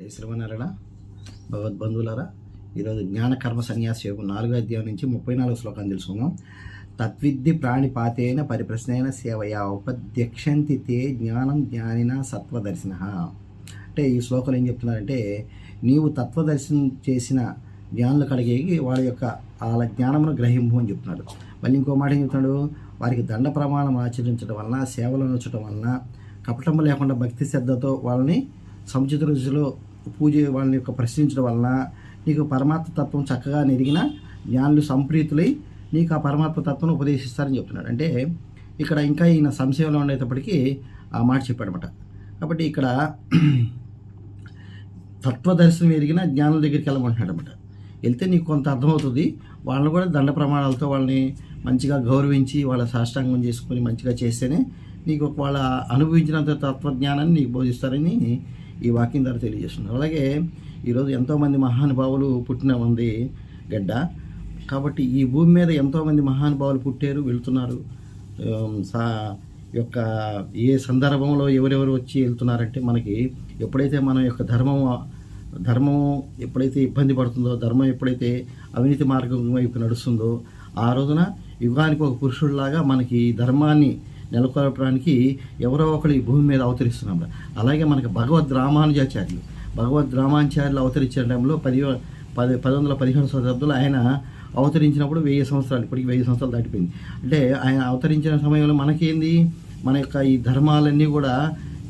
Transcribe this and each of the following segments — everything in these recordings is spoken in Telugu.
జై శ్రీమనారాయణ భగవద్బంధువులారా ఈరోజు జ్ఞాన కర్మ సన్యాస యోగం నాలుగో అధ్యాయం నుంచి ముప్పై నాలుగు శ్లోకాన్ని తెలుసుకుందాం. తద్విద్ది ప్రాణిపాతేన పరిప్రశ్నైన సేవయా ఉపధ్యక్షంతి తే జ్ఞానం జ్ఞానిన సత్వదర్శిన. అంటే ఈ శ్లోకంలో ఏం చెప్తున్నారంటే నీవు తత్వదర్శనం చేసిన జ్ఞానులు కడిగి వాళ్ళ యొక్క వాళ్ళ జ్ఞానమును గ్రహింపు అని చెప్తున్నాడు. మళ్ళీ ఇంకో మాట ఏం చెప్తున్నాడు? వారికి దండ ప్రమాణం ఆచరించడం వలన సేవలు ఉంచడం వలన కపటం లేకుండా భక్తి శ్రద్ధతో వాళ్ళని సముచిత రుచిలో పూజ వాళ్ళని యొక్క ప్రశ్నించడం వలన నీకు పరమాత్మ తత్వం చక్కగా ఎదిగిన జ్ఞానులు సంప్రీతులై నీకు ఆ పరమాత్మ తత్వం ఉపదేశిస్తారని చెప్తున్నాడు. అంటే ఇక్కడ ఇంకా ఈయన సంశయంలో ఉండేటప్పటికీ ఆ మాట చెప్పాడనమాట కాబట్టి ఇక్కడ తత్వదర్శనం ఎరిగిన జ్ఞానుల దగ్గరికి వెళ్ళమంటున్నాడు అనమాట వెళ్తే నీకు కొంత అర్థమవుతుంది. వాళ్ళని కూడా దండ ప్రమాణాలతో వాళ్ళని మంచిగా గౌరవించి వాళ్ళ సాష్టాంగం చేసుకొని మంచిగా చేస్తేనే నీకు వాళ్ళ అనుభవించినంత తత్వజ్ఞానాన్ని నీకు బోధిస్తారని ఈ వాక్యం ద్వారా తెలియజేస్తున్నారు. అలాగే ఈరోజు ఎంతోమంది మహానుభావులు పుట్టిన ఉంది గడ్డ. కాబట్టి ఈ భూమి మీద ఎంతోమంది మహానుభావులు పుట్టారు వెళ్తున్నారు సా యొక్క ఏ సందర్భంలో ఎవరెవరు వచ్చి వెళ్తున్నారంటే మనకి ఎప్పుడైతే మన యొక్క ధర్మం ధర్మం ఎప్పుడైతే ఇబ్బంది పడుతుందో ధర్మం ఎప్పుడైతే అవినీతి మార్గం వైపు నడుస్తుందో ఆ రోజున యుగానికి ఒక పురుషుడిలాగా మనకి ఈ ధర్మాన్ని నెలకొల్పడానికి ఎవరో ఒకరు ఈ భూమి మీద అవతరిస్తున్నాం అలాగే మనకు భగవద్ రామానుజాచార్యులు భగవద్ రామానుచార్యులు అవతరించిన టైంలో పది పది పది వందల పదిహేను శతాబ్దంలో ఆయన అవతరించినప్పుడు వెయ్యి సంవత్సరాలు ఇప్పటికి వెయ్యి సంవత్సరాలు దాటిపోయింది. అంటే ఆయన అవతరించిన సమయంలో మనకేంది? మన యొక్క ఈ ధర్మాలన్నీ కూడా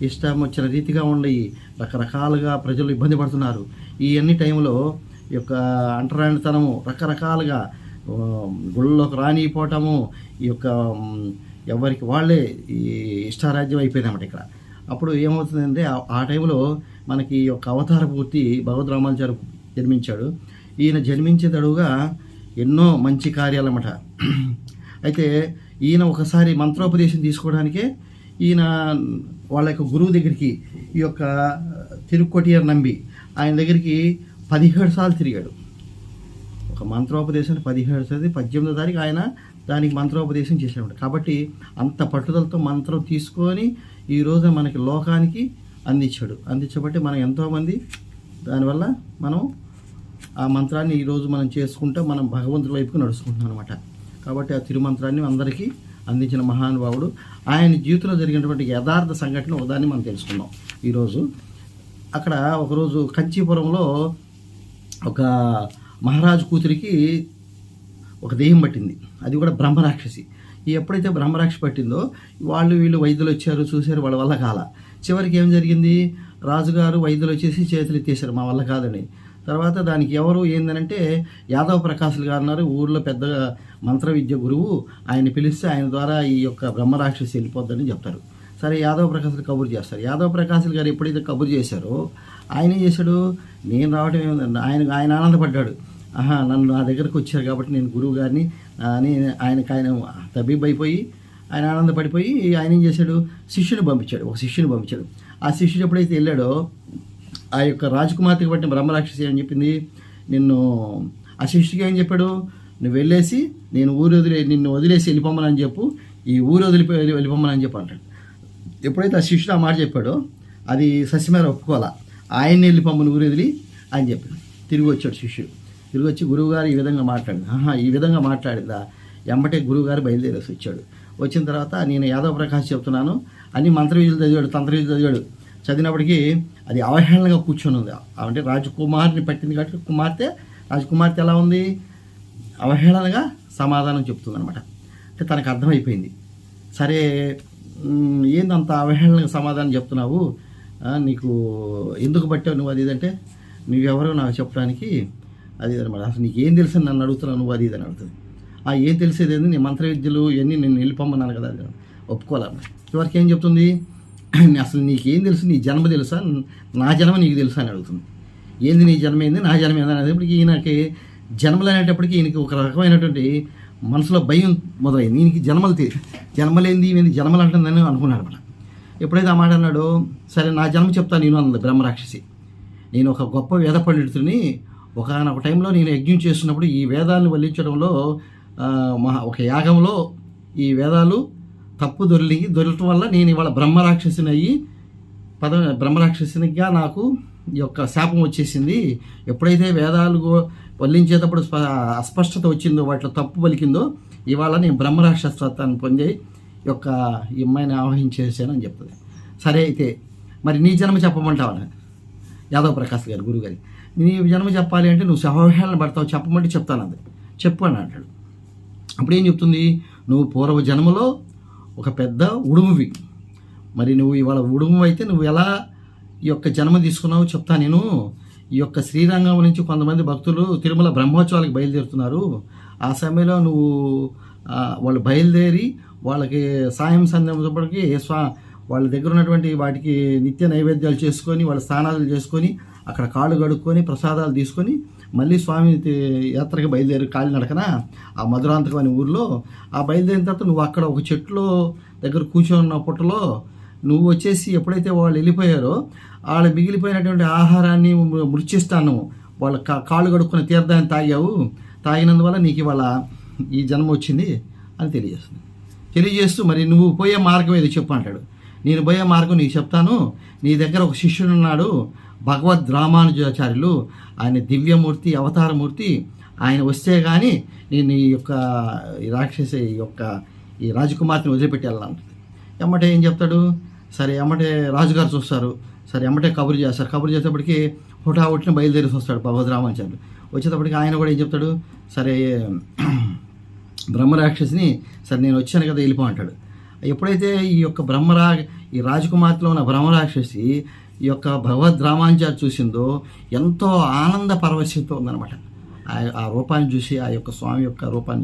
ఇష్టం వచ్చిన రీతిగా ఉండయి రకరకాలుగా ప్రజలు ఇబ్బంది పడుతున్నారు. ఈ అన్ని టైంలో ఈ యొక్క అంటరానితనము రకరకాలుగా గుళ్ళలోకి రానిపోవటము ఈ యొక్క ఎవరికి వాళ్ళే ఈ ఇష్టారాజ్యం అయిపోయిందన్నమాట ఇక్కడ. అప్పుడు ఏమవుతుందంటే ఆ- టైంలో మనకి ఈ యొక్క అవతార పూర్తి భగవద్ రామాచార్య జన్మించాడు. ఈయన జన్మించేటడుగా ఎన్నో మంచి కార్యాలన్నమాట. అయితే ఈయన ఒకసారి మంత్రోపదేశం తీసుకోవడానికే ఈయన వాళ్ళ యొక్క గురువు దగ్గరికి ఈ యొక్క తిరుక్కొటియర్ నంబి. ఆయన దగ్గరికి పదిహేడు సార్లు తిరిగాడు. ఒక మంత్రోపదేశాన్ని పదిహేడు తేదీ పద్దెనిమిదో తారీఖు ఆయన దానికి మంత్రోపదేశం చేశాడు కాబట్టి అంత పట్టుదలతో మంత్రం తీసుకొని ఈ రోజు మనకి లోకానికి అందించాడు. అందించబట్టి మనం ఎంతోమంది దానివల్ల మనం ఆ మంత్రాన్ని ఈరోజు మనం చేసుకుంటే మనం భగవంతుడి వైపుకు నడుచుకుంటున్నాం అనమాట కాబట్టి ఆ తిరుమంత్రాన్ని అందరికీ అందించిన మహానుభావుడు. ఆయన జీవితంలో జరిగినటువంటి యథార్థ సంఘటన ఒకదాన్ని మనం తెలుసుకుందాం. ఈరోజు అక్కడ ఒకరోజు కంచీపురంలో ఒక మహారాజు కూతురికి ఒక దెయ్యం పట్టింది. అది కూడా బ్రహ్మరాక్షసి. ఈ ఎప్పుడైతే బ్రహ్మరాక్షి పట్టిందో వాళ్ళు వీళ్ళు వైద్యులు వచ్చారు చూశారు వాళ్ళ వల్ల కాల. చివరికి ఏం జరిగింది? రాజుగారు వైద్యులు వచ్చేసి చేతులు ఎత్తేసారు మా వల్ల కాదని. తర్వాత దానికి ఎవరు ఏందనంటే యాదవ ప్రకాశులు గారు ఉన్నారు. ఊర్లో పెద్ద మంత్ర విద్య గురువు. ఆయన పిలిస్తే ఆయన ద్వారా ఈ యొక్క బ్రహ్మరాక్షసి వెళ్ళిపోద్దని చెప్తారు. సరే యాదవ ప్రకాశులు కబురు చేస్తారు. యాదవ ప్రకాశులు గారు ఎప్పుడైతే కబురు చేశారో ఆయన ఏం చేశాడు? నేను రావడం ఏముందండి ఆయన ఆయన ఆనందపడ్డాడు. ఆహా నన్ను నా దగ్గరకు వచ్చారు కాబట్టి నేను గురువు గారిని అని ఆయనకు ఆయన తబీబ్ అయిపోయి ఆయన ఆనందపడిపోయి ఆయన ఏం చేశాడు? శిష్యుని పంపించాడు. ఒక శిష్యుని పంపించాడు. ఆ శిష్యుడు ఎప్పుడైతే వెళ్ళాడో ఆ యొక్క రాజకుమార్తెకి పట్టిన బ్రహ్మరాక్షసి అని చెప్పింది? నిన్ను ఆ శిష్యుడికి ఏం చెప్పాడు? నువ్వు వెళ్ళేసి నేను ఊరు వదిలే నిన్ను వదిలేసి వెళ్ళిపోమ్మనని చెప్పు ఈ ఊరు వదిలిపోయి వెళ్ళిపోమ్మనని చెప్పి అంటాడు. ఎప్పుడైతే ఆ శిష్యుడు ఆ మాట చెప్పాడో అది సస్యమేర ఒప్పుకోవాలా. ఆయన్ని వెళ్ళి పమ్మని ఊరు అని చెప్పాడు. తిరిగి వచ్చాడు శిష్యుడు. తిరిగి వచ్చి గురువుగారు ఈ విధంగా మాట్లాడింది ఆహా ఈ విధంగా మాట్లాడిందా ఎంబటే గురువుగారు బయలుదేరేసి వచ్చాడు. వచ్చిన తర్వాత నేను యాదవ ప్రకాష్ చెప్తున్నాను. అన్ని మంత్రవిద్యలు చదివాడు తంత్రవిద్యలు చదివాడు. చదివినప్పటికీ అది అవహేళనగా కూర్చొని ఉంది. అంటే రాజకుమారిని పట్టింది కాబట్టి కుమార్తె రాజకుమార్తె ఎలా ఉంది? అవహేళనగా సమాధానం చెప్తుంది అనమాట అంటే తనకు అర్థమైపోయింది. సరే ఏందంత అవహేళనకు సమాధానం చెప్తున్నావు? నీకు ఎందుకు పట్టావు నువ్వు అది ఇదంటే నువ్వెవరో నాకు చెప్పడానికి అది అనమాట. అసలు నీకు ఏం తెలుసు అని నన్ను అడుగుతున్నావు నువ్వు అది ఇది అని అడుగుతుంది. ఆ ఏం తెలిసేది ఏంది? నీ మంత్ర విద్యలు ఇవన్నీ నేను వెళ్ళిపోమన్నాను కదా అది. ఒప్పుకోవాలి? చివరికి ఏం చెప్తుంది? అసలు నీకేం తెలుసు? నీ జన్మ తెలుసా? నా జన్మ నీకు తెలుసా అని అడుగుతుంది. ఏంది నీ జన్మ? ఏంది నా జన్మ ఏంది? అనేటప్పటికి ఈయనకి జన్మలు అనేటప్పటికి ఈయనకి ఒక రకమైనటువంటి మనసులో భయం మొదలైంది. ఈయనకి జన్మలు తె జన్మలేంది ఈమె జన్మలు అంటుందని అనుకున్నాడు అనమాట ఎప్పుడైతే ఆ మాట అన్నాడో సరే నా జన్మ చెప్తాను నేను అన్నది బ్రహ్మరాక్షసి. నేను ఒక గొప్ప వేద పండితుడిని ఒకనొక టైంలో నేను యజ్ఞం చేస్తున్నప్పుడు ఈ వేదాలను వల్లించడంలో మహా ఒక యాగంలో ఈ వేదాలు తప్పు దొరికి దొరకటం వల్ల నేను ఇవాళ బ్రహ్మరాక్షసిని అయ్యి పద బ్రహ్మరాక్షసునిగా నాకు ఈ యొక్క శాపం వచ్చేసింది. ఎప్పుడైతే వేదాలు వల్లించేటప్పుడు అస్పష్టత వచ్చిందో వాటిలో తప్పు పలికిందో ఇవాళ నేను బ్రహ్మరాక్షసత్వాన్ని పొంది యొక్క ఈ అమ్మాయిని ఆవహించేసాను అని చెప్తుంది. సరే అయితే మరి నీ జన్మ చెప్పమంటావా? యాదవ్ ప్రకాష్ గారు గురుగారి. నీ జన్మ చెప్పాలి అంటే నువ్వు సహోహేళన పడతావు చెప్పమంటే చెప్తాను అది. చెప్పు అని అంటాడు. అప్పుడు ఏం చెప్తుంది? నువ్వు పూర్వ జన్మలో ఒక పెద్ద ఉడుమువి. మరి నువ్వు ఇవాళ ఉడుము అయితే నువ్వు ఎలా ఈ యొక్క జన్మ తీసుకున్నావో చెప్తా నేను. ఈ యొక్క శ్రీరంగం నుంచి కొంతమంది భక్తులు తిరుమల బ్రహ్మోత్సవాలకు బయలుదేరుతున్నారు. ఆ సమయంలో నువ్వు వాళ్ళు బయలుదేరి వాళ్ళకి సాయం సంధ్యప్పటికి స్వా వాళ్ళ దగ్గర ఉన్నటువంటి వాటికి నిత్య నైవేద్యాలు చేసుకొని వాళ్ళ స్నానాలు చేసుకొని అక్కడ కాళ్ళు కడుక్కొని ప్రసాదాలు తీసుకొని మళ్ళీ స్వామి యాత్రకి బయలుదేరి కాళ్ళు నడకన? ఆ మధురాంతకం అనే ఊర్లో. ఆ బయలుదేరిన తర్వాత నువ్వు అక్కడ ఒక చెట్లో దగ్గర కూర్చొని ఉన్న పుట్టలో నువ్వు వచ్చేసి ఎప్పుడైతే వాళ్ళు వెళ్ళిపోయారో వాళ్ళ మిగిలిపోయినటువంటి ఆహారాన్ని మృత్యుస్తాను వాళ్ళ కా- కాళ్ళు కడుక్కున్న తీర్థాన్ని తాగావు. తాగినందువల్ల నీకు ఇవాళ ఈ జన్మ వచ్చింది అని తెలియజేస్తుంది. తెలియజేస్తూ మరి నువ్వు పోయే మార్గం ఏదో చెప్పు అంటాడు. నేను పోయే మార్గం నీకు చెప్తాను. నీ దగ్గర ఒక శిష్యుడు ఉన్నాడు భగవద్ రామానుజాచార్యులు. ఆయన దివ్యమూర్తి అవతారమూర్తి. ఆయన వస్తే కానీ నేను ఈ యొక్క ఈ రాక్షసి ఈ యొక్క ఈ రాజకుమార్తెని వదిలిపెట్టి వెళ్ళాలంటుంది ఎమ్మటే ఏం చెప్తాడు? సరే ఎమ్మటే రాజుగారు చూస్తారు. సరే ఎమ్మటే కబురు చేస్తారు. కబురు చేసేటప్పటికి హుటాహుటిని బయలుదేరి వస్తాడు భగవద్ రామాచార్యులు వచ్చేటప్పటికి ఆయన కూడా ఏం చెప్తాడు? సరే బ్రహ్మరాక్షసిని సరే నేను వచ్చాను కదా వెళ్ళిపో అంటాడు. ఎప్పుడైతే ఈ యొక్క బ్రహ్మరా ఈ రాజకుమార్తెలో ఉన్న బ్రహ్మరాక్షసి ఈ యొక్క భగవద్ రామాంచారు చూసిందో ఎంతో ఆనంద పరవశితో ఉందన్నమాట. ఆ- ఆ రూపాన్ని చూసి ఆ యొక్క స్వామి యొక్క రూపాన్ని